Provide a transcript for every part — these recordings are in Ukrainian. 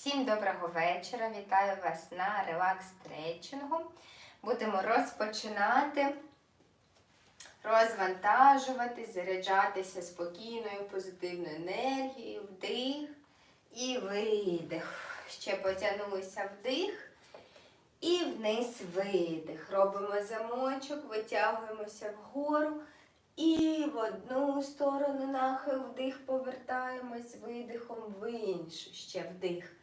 Всім доброго вечора! Вітаю вас на релакс стретчингу. Будемо розпочинати розвантажуватись, заряджатися спокійною, позитивною енергією, вдих і видих. Ще потягнулися вдих і вниз видих. Робимо замочок, витягуємося вгору. І в одну сторону нахил вдих повертаємось видихом в іншу. Ще вдих.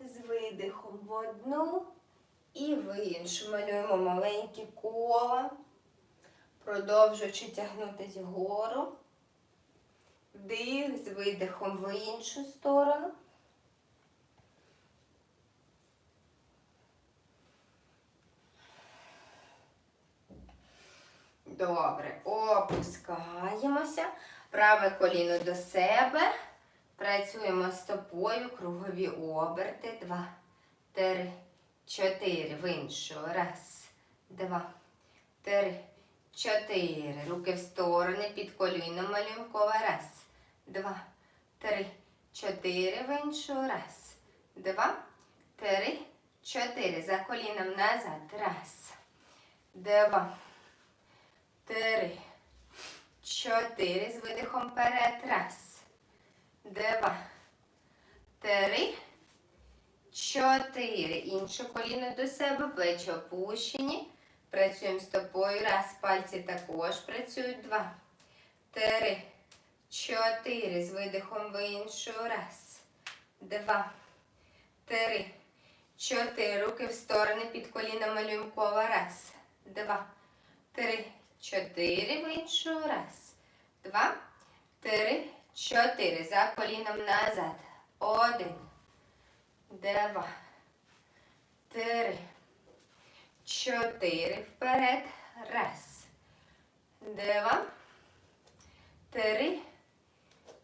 З видихом в одну і в іншу. Малюємо маленькі кола, продовжуючи тягнутися вгору. Вдих з видихом в іншу сторону. Добре, опускаємося. Праве коліно до себе. Працюємо стопою, кругові оберти. Два, три, чотири. В іншу. Раз, два, три, чотири. Руки в сторони. Під коліном малюємо коло. Раз, два, три, чотири. В іншу. Раз, два, три, чотири. За коліном назад. Раз, два три, чотири. З видихом вперед. Раз, два, три, чотири. Інше коліно до себе, плечі опущені. Працюємо стопою. Раз. Пальці також працюють. Два, три, чотири. З видихом в іншу. Раз, два, три, чотири. Руки в сторони. Під коліном малюємо коло. Раз, два, три, чотири. В іншу. Раз, два, три, чотири. За коліном назад. Один, два, три, чотири. Вперед. Раз, два, три,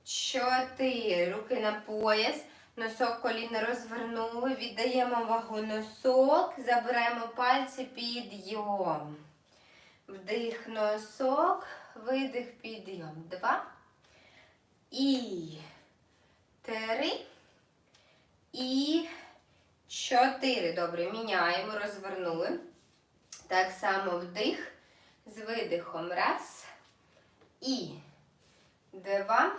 чотири. Руки на пояс. Носок коліна розвернули. Віддаємо вагу носок. Забираємо пальці підйом. Вдих носок, видих, підйом. Два. І три. І чотири. Добре, міняємо, розвернули. Так само вдих. З видихом. Раз. І. Два.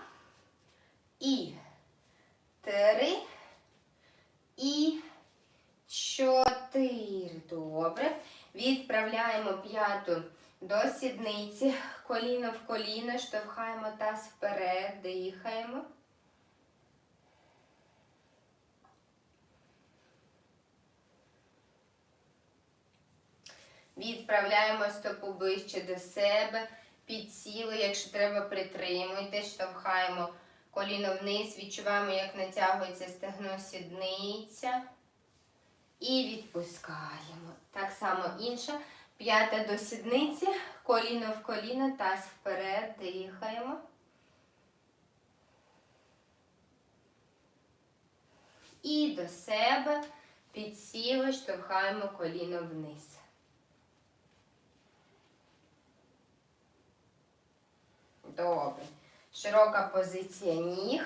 І. Три. І. Чотири. Добре. Відправляємо п'яту до сідниці, коліно в коліно, штовхаємо таз вперед, дихаємо. Відправляємо стопу ближче до себе, підсіли, якщо треба, притримуйте, штовхаємо коліно вниз, відчуваємо, як натягується стегно сідниця. І відпускаємо. Так само інша. П'ята до сідниці, коліно в коліно, таз вперед, дихаємо. І до себе підсіли, штовхаємо коліно вниз. Добре. Широка позиція ніг.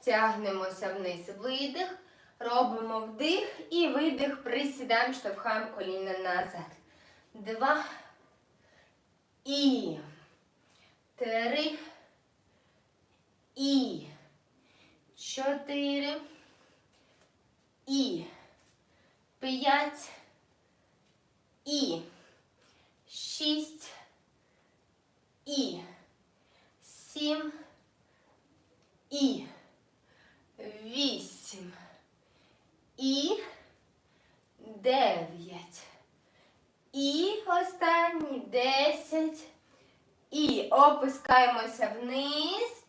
Тягнемося вниз, видих. Робимо вдих і видих, присідаємо, штовхаємо коліна назад. Два. І. Три. І. Чотири. І. П'ять. І. Шість. І. Сім. І. Вісім. І дев'ять. І останні десять. І опускаємося вниз.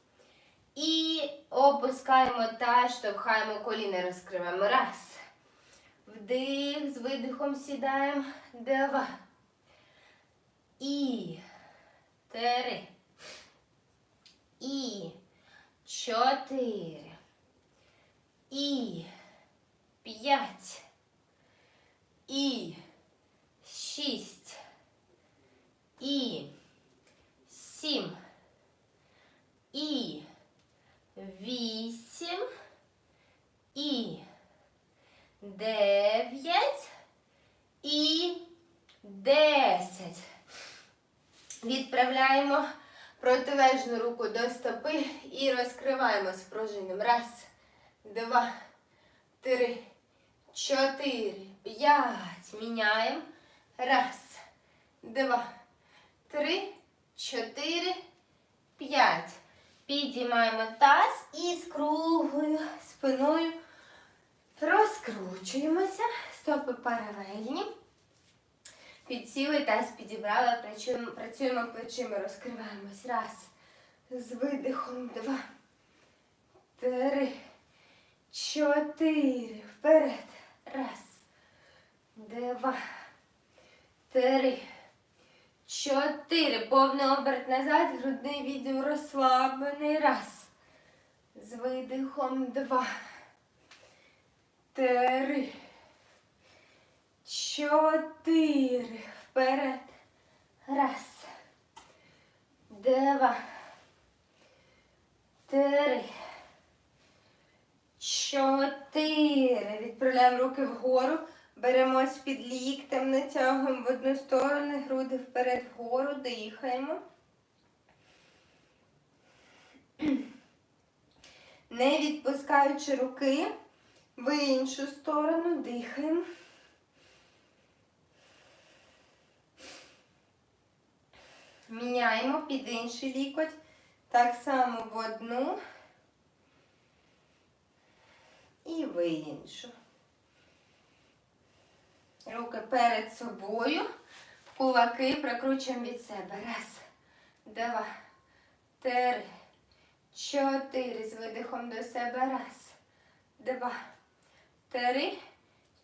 І опускаємо та штовхаємо коліна, розкриваємо. Раз. Вдих, з видихом сідаємо. Два. І три. І чотири. І п'ять. І шість і сім і вісім і дев'ять і десять. Відправляємо протилежну руку до стопи і розкриваємо з. Раз, два, три, чотири, п'ять. Міняємо. Раз, два, три, чотири, п'ять. Підіймаємо таз і з круглою спиною розкручуємося. Стопи паралельні. Підсіли, таз підібрали, працюємо, працюємо плечима, розкриваємось. Раз. З видихом. Два. Три. Чотири. Вперед. Раз. Два. Три. Чотири. Повний оберт назад. Грудний відділ розслаблений. Раз. З видихом. Два. Три. Чотири. Вперед. Раз. Два. Три. Чотири. Відправляємо руки вгору. Беремось під ліктем, натягуємо в одну сторону, груди вперед вгору, дихаємо. Не відпускаючи руки в іншу сторону, дихаємо. Міняємо під інший лікоть. Так само в одну і в іншу. Руки перед собою. Кулаки прокручуємо від себе. Раз, два, три, чотири. З видихом до себе. Раз, два, три,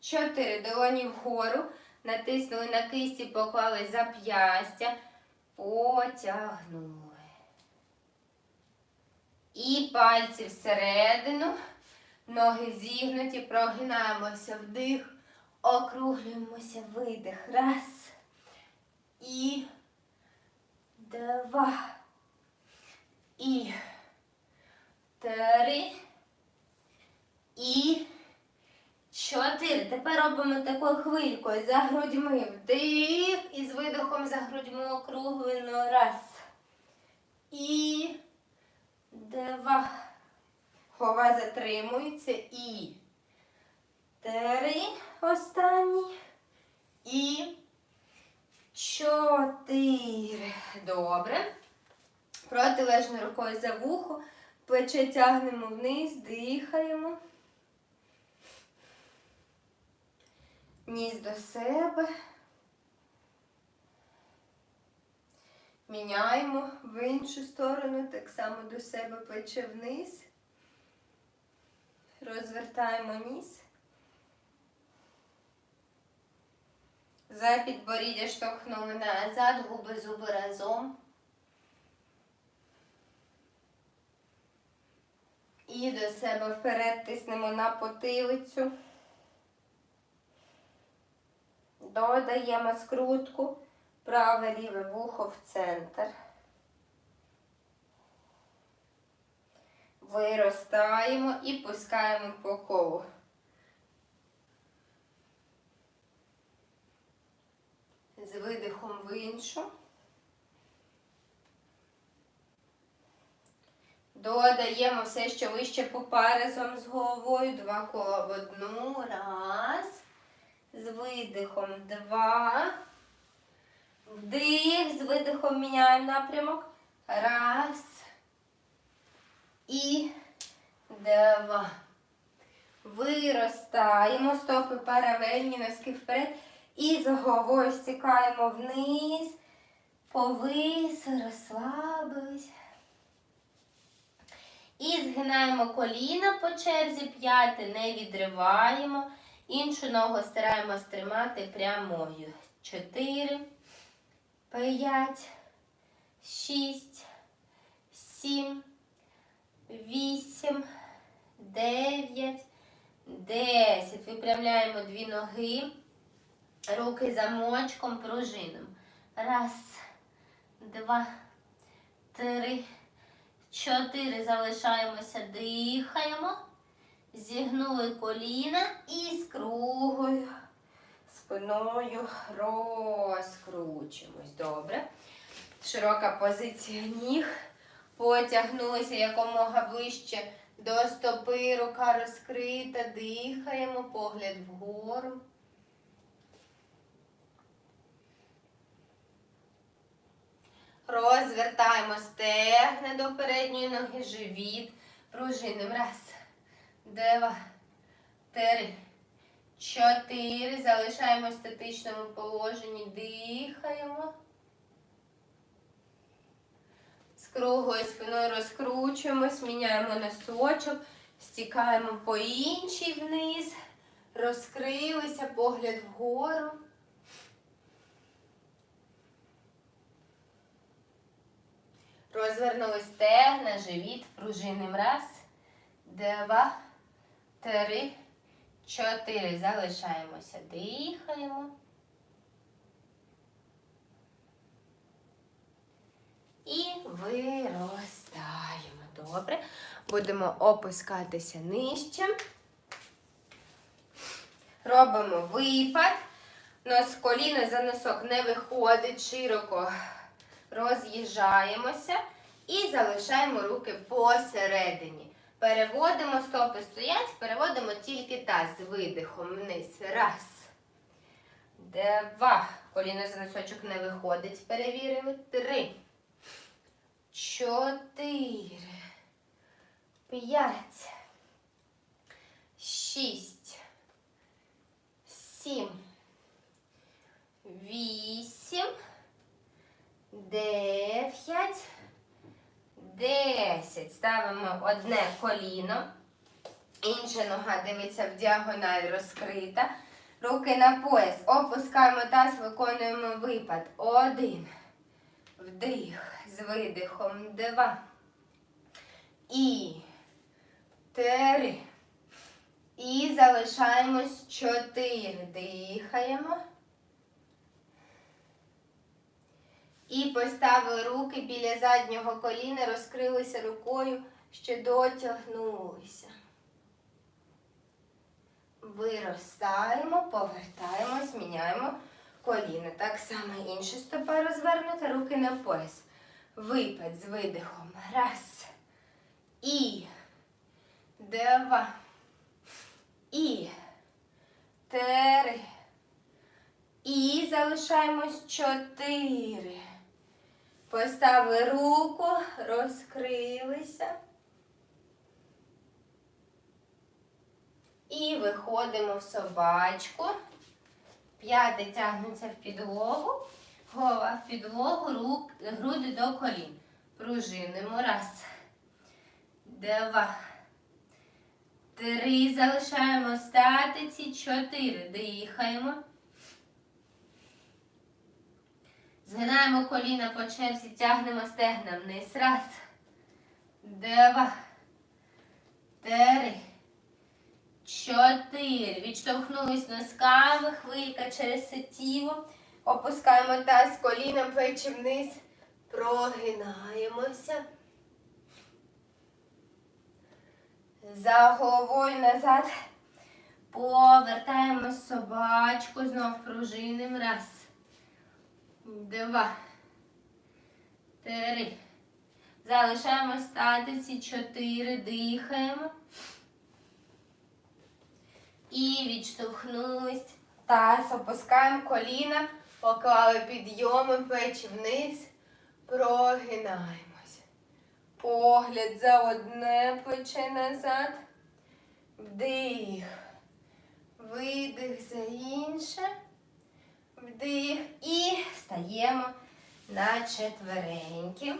чотири. Долоні вгору. Натиснули на кисті, поклали зап'ястя. Потягнули. І пальці всередину. Ноги зігнуті, прогинаємося вдих, округлюємося видих. Раз. І два. І три. І чотири. Тепер робимо такою хвилькою за грудьми. Вдих. І з видихом за грудьми округлено. Раз. І два. Голова затримується. І три. Останні. І чотири. Добре. Протилежною рукою за вухо. Плече тягнемо вниз, дихаємо. Ніс до себе. Міняємо в іншу сторону, так само до себе плече вниз. Розвертаємо ніс. За підборіддя штовхнули назад, губи зуби разом. І до себе вперед тиснемо на потилицю. Додаємо скрутку, праве ліве вухо в центр. Виростаємо і пускаємо по колу. З видихом в іншу. Додаємо все, що вище попа разом з головою. Два кола в одну. Раз. З видихом два. Вдих. З видихом міняємо напрямок. Раз. І два. Виростаємо. Стопи паралельні, носки вперед. І з головою стікаємо вниз. Повис, розслабились. І згинаємо коліна по черзі, п'яти не відриваємо. Іншу ногу стараємось тримати прямою. Чотири, п'ять, шість, сім, вісім, дев'ять, десять. Випрямляємо дві ноги. Руки замочком, пружином. Раз, два, три, чотири. Залишаємося, дихаємо. Зігнули коліна і з кругою спиною розкручуємось. Добре. Широка позиція ніг. Потягнулися якомога ближче до стопи, рука розкрита, дихаємо, погляд вгору. Розвертаємо стегна до передньої ноги, живіт. Пружиним. Раз, два, три, чотири. Залишаємо в статичному положенні. Дихаємо. З круглою спиною розкручуємось, міняємо носочок, стікаємо по іншій вниз, розкрилися, погляд вгору. Розвернули стегна, живіт, пружиним. Раз, два, три, чотири. Залишаємося, дихаємо. І виростаємо. Добре. Будемо опускатися нижче. Робимо випад. Нос коліна за носок не виходить широко. Роз'їжджаємося і залишаємо руки посередині. Переводимо стопи стоять, переводимо тільки таз з видихом вниз. Раз. Два. Коліно за носочок не виходить. Перевірили. Три чотири, п'ять, шість, сім, вісім, дев'ять, десять. Ставимо одне коліно. Інша нога дивиться в діагональ розкрита. Руки на пояс. Опускаємо таз, виконуємо випад. Один. Вдих з видихом. Два. І три. І залишаємось чотири. Дихаємо. І поставили руки біля заднього коліна, розкрилися рукою, ще дотягнулися. Виростаємо, повертаємось, міняємо коліна. Так само інша стопа розвернута, руки на пояс. Випад з видихом. Раз. І. Два. І. Три. І залишаємось чотири. Поставили руку, розкрилися. І виходимо в собачку. П'яти тягнуться в підлогу. Голова в підлогу, рук, груди до колін. Пружинимо. Раз. Два. Три. Залишаємо статиці. Чотири. Дихаємо. Згинаємо коліна по черзі, тягнемо стегна вниз. Раз. Два. Три. Чотири. Відштовхнулись носками, хвилька через сетіво. Опускаємо таз коліном, плечі вниз. Прогинаємося. За головою назад. Повертаємо собачку. Знов пружиним. Раз. Два. Три. Залишаємо статиці. Чотири. Дихаємо. І відштовхнулись. Таз опускаємо коліна, поклали підйоми, плечі вниз, прогинаємось. Погляд за одне плече назад. Вдих. Видих за інше. Вдих. І стаємо на четвереньки.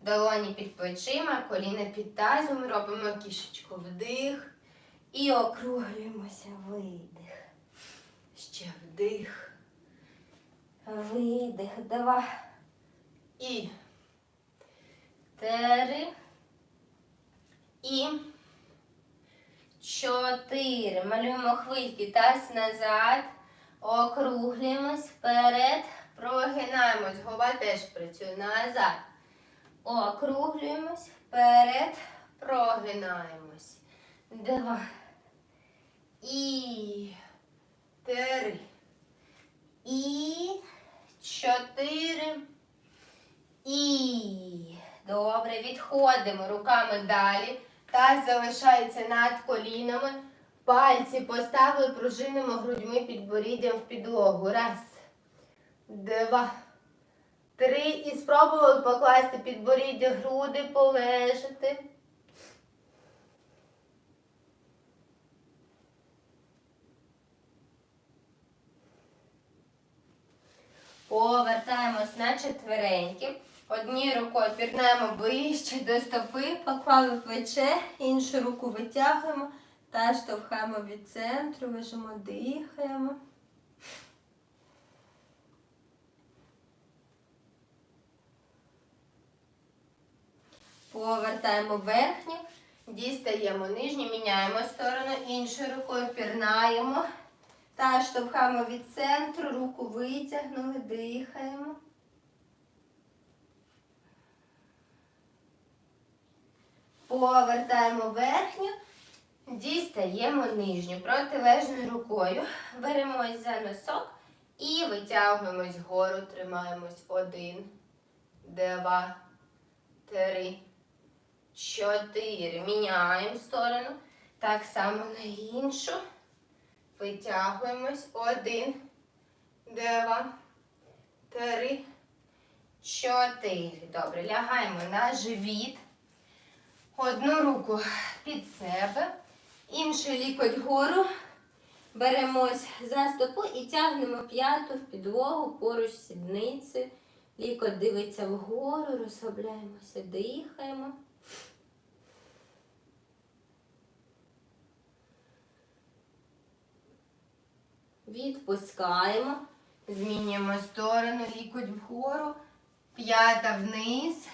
Долоні під плечима, коліна під тазом. Робимо кішечку вдих. І округлюємося. Видих. Ще вдих. Видих. Два. І. Три. І. Чотири. Малюємо хвильки. Таз назад. Округлюємось вперед. Прогинаємось. Голова теж працює. Назад. Округлюємось вперед. Прогинаємось. Два. І три. І чотири. І. Добре, відходимо руками далі. Таз залишається над колінами. Пальці поставили, пружинимо грудьми підборіддям в підлогу. Раз, два, три. І спробували покласти підборіддя груди, полежати. Повертаємось на четвереньки. Однією рукою пірнаємо ближче до стопи, поклали плече, іншу руку витягуємо та штовхаємо від центру, лежимо, дихаємо. Повертаємо верхню, дістаємо нижню, міняємо сторону, іншою рукою пірнаємо. Та штовхаємо від центру, руку витягнули, дихаємо. Повертаємо верхню, дістаємо нижню. Протилежною рукою беремось за носок і витягуємось вгору, тримаємось. Один, два, три, чотири. Міняємо сторону. Так само на іншу. Витягуємось. Один, два, три, чотири. Добре, лягаємо на живіт. Одну руку під себе, інший лікоть вгору. Беремось за стопу і тягнемо п'яту в підлогу поруч з сідницею. Лікоть дивиться вгору, розслабляємося, дихаємо. Відпускаємо. Змінюємо сторону, лікоть вгору, п'ята вниз.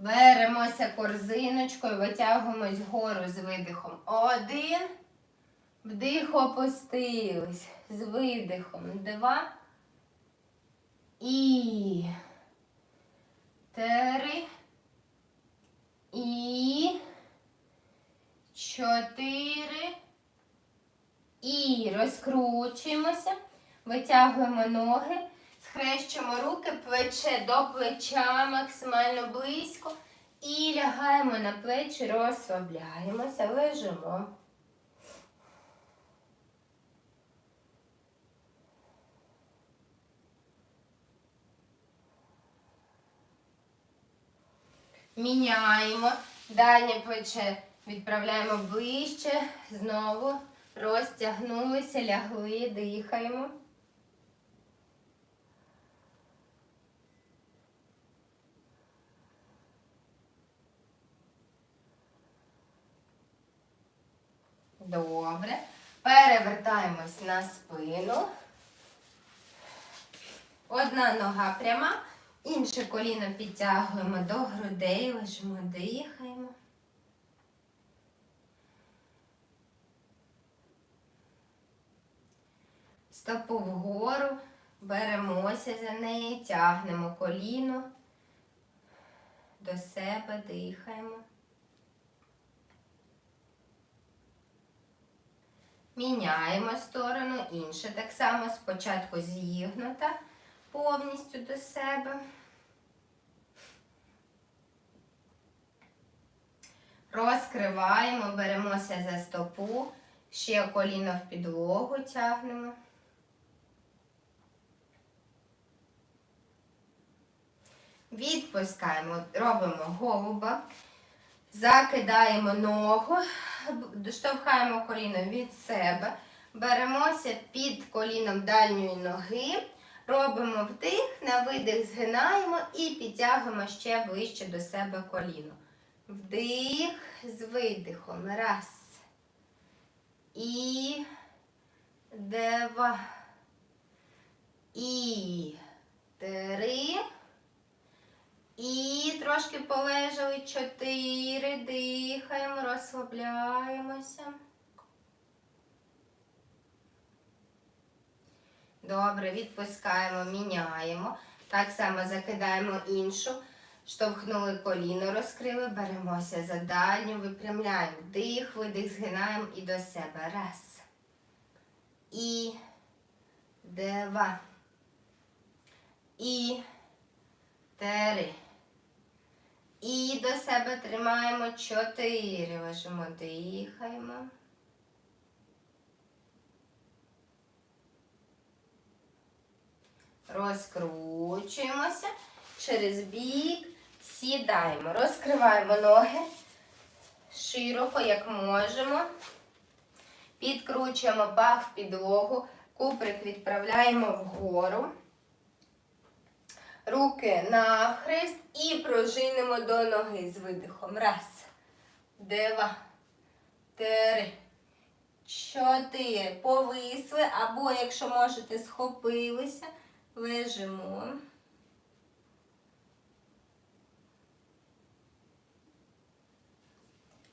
Беремося корзиночкою, витягуємось вгору з видихом. Один. Вдих опустились. З видихом. Два. І. Три. І. Чотири. І. Розкручуємося. Витягуємо ноги. Схрещуємо руки, плече до плеча максимально близько. І лягаємо на плечі, розслабляємося, лежимо. Міняємо. Дальнє плече відправляємо ближче. Знову розтягнулися, лягли, дихаємо. Добре. Перевертаємось на спину. Одна нога пряма, інше коліно підтягуємо до грудей, лежимо, дихаємо. Стопу вгору, беремося за неї, тягнемо коліно до себе, дихаємо. Міняємо сторону, інше так само спочатку зігнута повністю до себе. Розкриваємо, беремося за стопу, ще коліно в підлогу тягнемо. Відпускаємо, робимо голуба, закидаємо ногу, штовхаємо коліно від себе, беремося під коліном дальньої ноги, робимо вдих, на видих згинаємо і підтягуємо ще ближче до себе коліно. Вдих з видихом. Раз. І два. І три. І трошки полежали. Чотири. Дихаємо, розслабляємося. Добре, відпускаємо, міняємо. Так само закидаємо іншу. Штовхнули коліно, розкрили, беремося за дальню, випрямляємо. Вдих, видих, згинаємо і до себе. Раз. І два. І три. І до себе тримаємо чотири. Лежимо, дихаємо. Розкручуємося через бік, сідаємо, розкриваємо ноги широко, як можемо. Підкручуємо пах в підлогу, куприк відправляємо вгору. Руки навхрест і пружинимо до ноги з видихом. Раз, два, три, чотири. Повисли, або, якщо можете, схопилися, лежимо.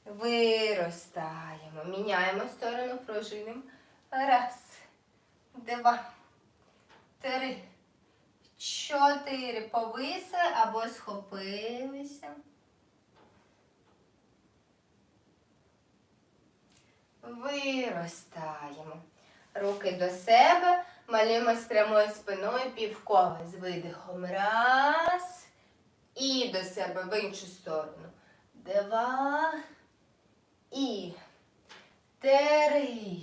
Виростаємо. Міняємо сторону, пружинимо. Раз, два, три, чотири. Повисли або схопилися. Виростаємо. Руки до себе. Малюємо з прямою спиною півкола з видихом. Раз. І до себе в іншу сторону. Два. І три.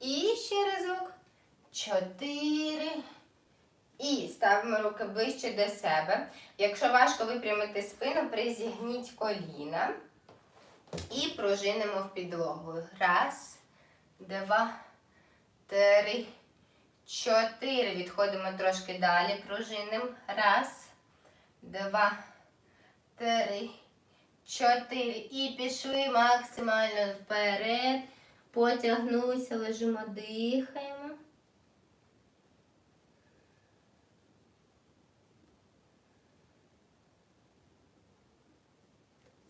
І ще разок. Чотири. І ставимо руки ближче до себе. Якщо важко випрямити спину, призігніть коліна. І пружинимо в підлогу. Раз, два, три, чотири. Відходимо трошки далі. Пружинимо. Раз, два, три, чотири. І пішли максимально вперед. Потягнулися, лежимо, дихаємо.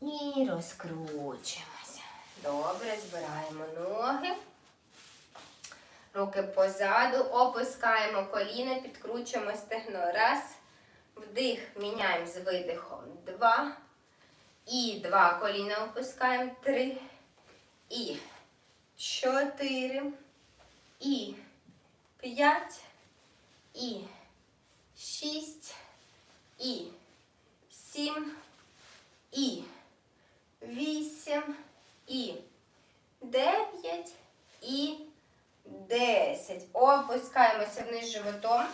І розкручуємося. Добре, збираємо ноги. Руки позаду, опускаємо коліна, підкручуємо стегно. Раз. Вдих, міняємо з видихом. Два. І два коліна опускаємо. Три. І чотири. І п'ять. І шість. І сім. І вісім, і дев'ять, і десять. Опускаємося вниз животом,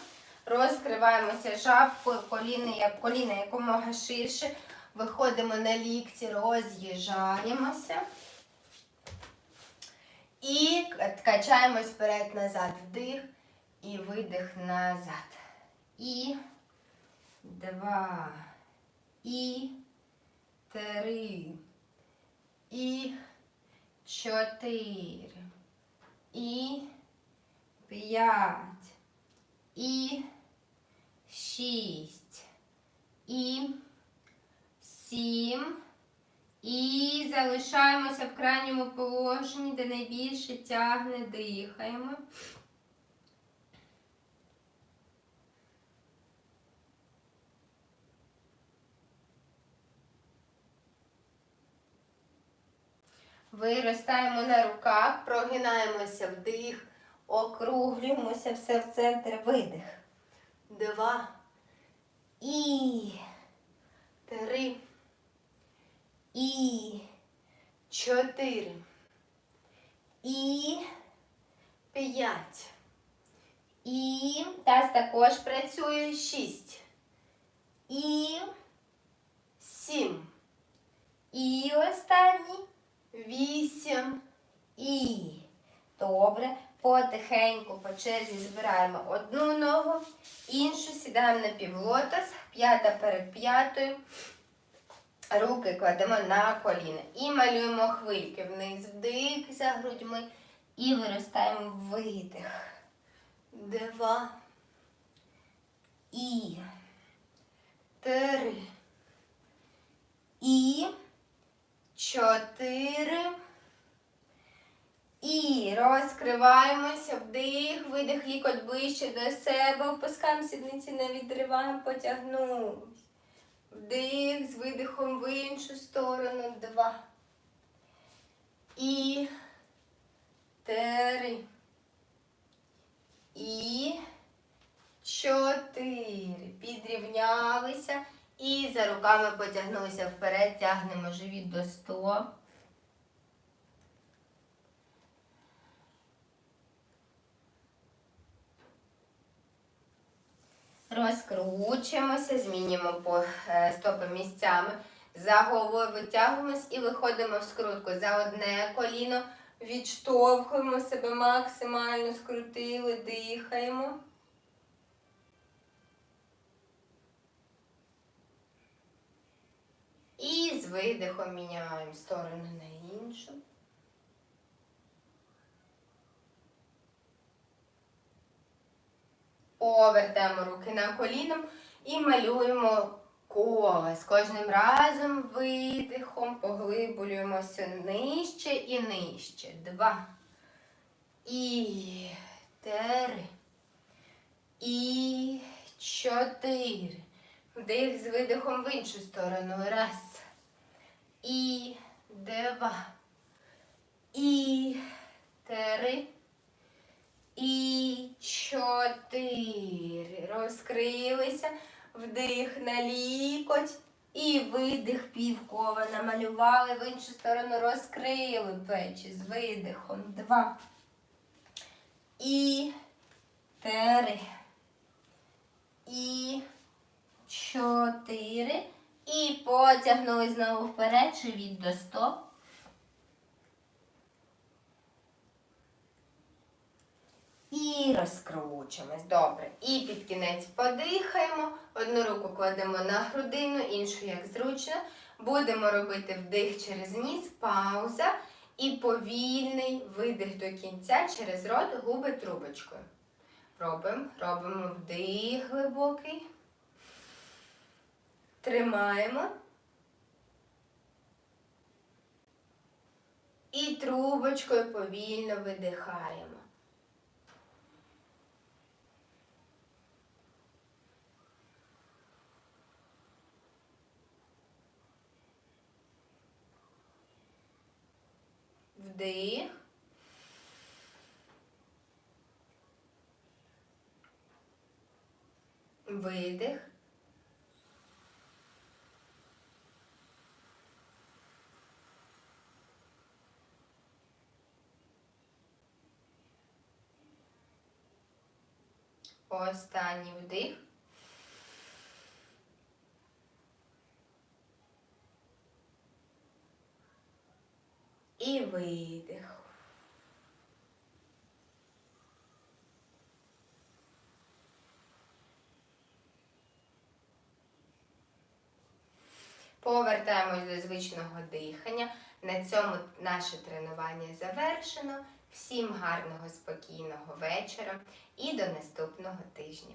розкриваємося жабкою, коліна, коліна якомога ширше. Виходимо на лікті, роз'їжджаємося. І качаємось вперед-назад. Вдих і видих назад. І два. І три. І чотири. І п'ять. І шість. І сім. І залишаємося в крайньому положенні, де найбільше тягне, дихаємо. Виростаємо на руках, прогинаємося вдих, округлюємося все в центр видих. Два. І три. І чотири. І п'ять. І таз також працює шість. І сім. І останній. Вісім і. Добре. Потихеньку по черзі збираємо одну ногу, іншу сідаємо на півлотос, п'ята перед п'ятою. Руки кладемо на коліна. І малюємо хвильки вниз, вдих за грудьми. І виростаємо видих. Два. І. Три. І. Чотири. І розкриваємося, вдих, видих, лікоть ближче до себе. Опускаємо сідниці, не відриваємо, потягнулись. Вдих з видихом в іншу сторону. Два. І три. І чотири. Підрівнялися. І за руками потягнулися вперед. Тягнемо живіт до стоп. Розкручуємося, змінюємо по е, стопи місцями. За головою витягуємось і виходимо в скрутку. За одне коліно відштовхуємо себе максимально, скрутили, дихаємо. І з видихом міняємо сторону на іншу. Повертаємо руки на коліно і малюємо коло. З кожним разом видихом поглиблюємося нижче і нижче. Два. І три. І чотири. Вдих з видихом в іншу сторону. Раз. І два. І три. І чотири. Розкрилися. Вдих на лікоть. І видих півкова. Намалювали в іншу сторону, розкрили плечі з видихом. Два. І три. І чотири. І потягнули знову вперед, живіт до стоп. І розкручуємось. Добре. І під кінець подихаємо. Одну руку кладемо на грудину, іншу як зручно. Будемо робити вдих через ніс, пауза. І повільний видих до кінця через рот, губи трубочкою. Робимо, робимо вдих глибокий. Тримаємо. І трубочкою повільно видихаємо. Вдих. Видих. Останній вдих. І видих. Повертаємось до звичного дихання. На цьому наше тренування завершено. Всім гарного, спокійного вечора і до наступного тижня.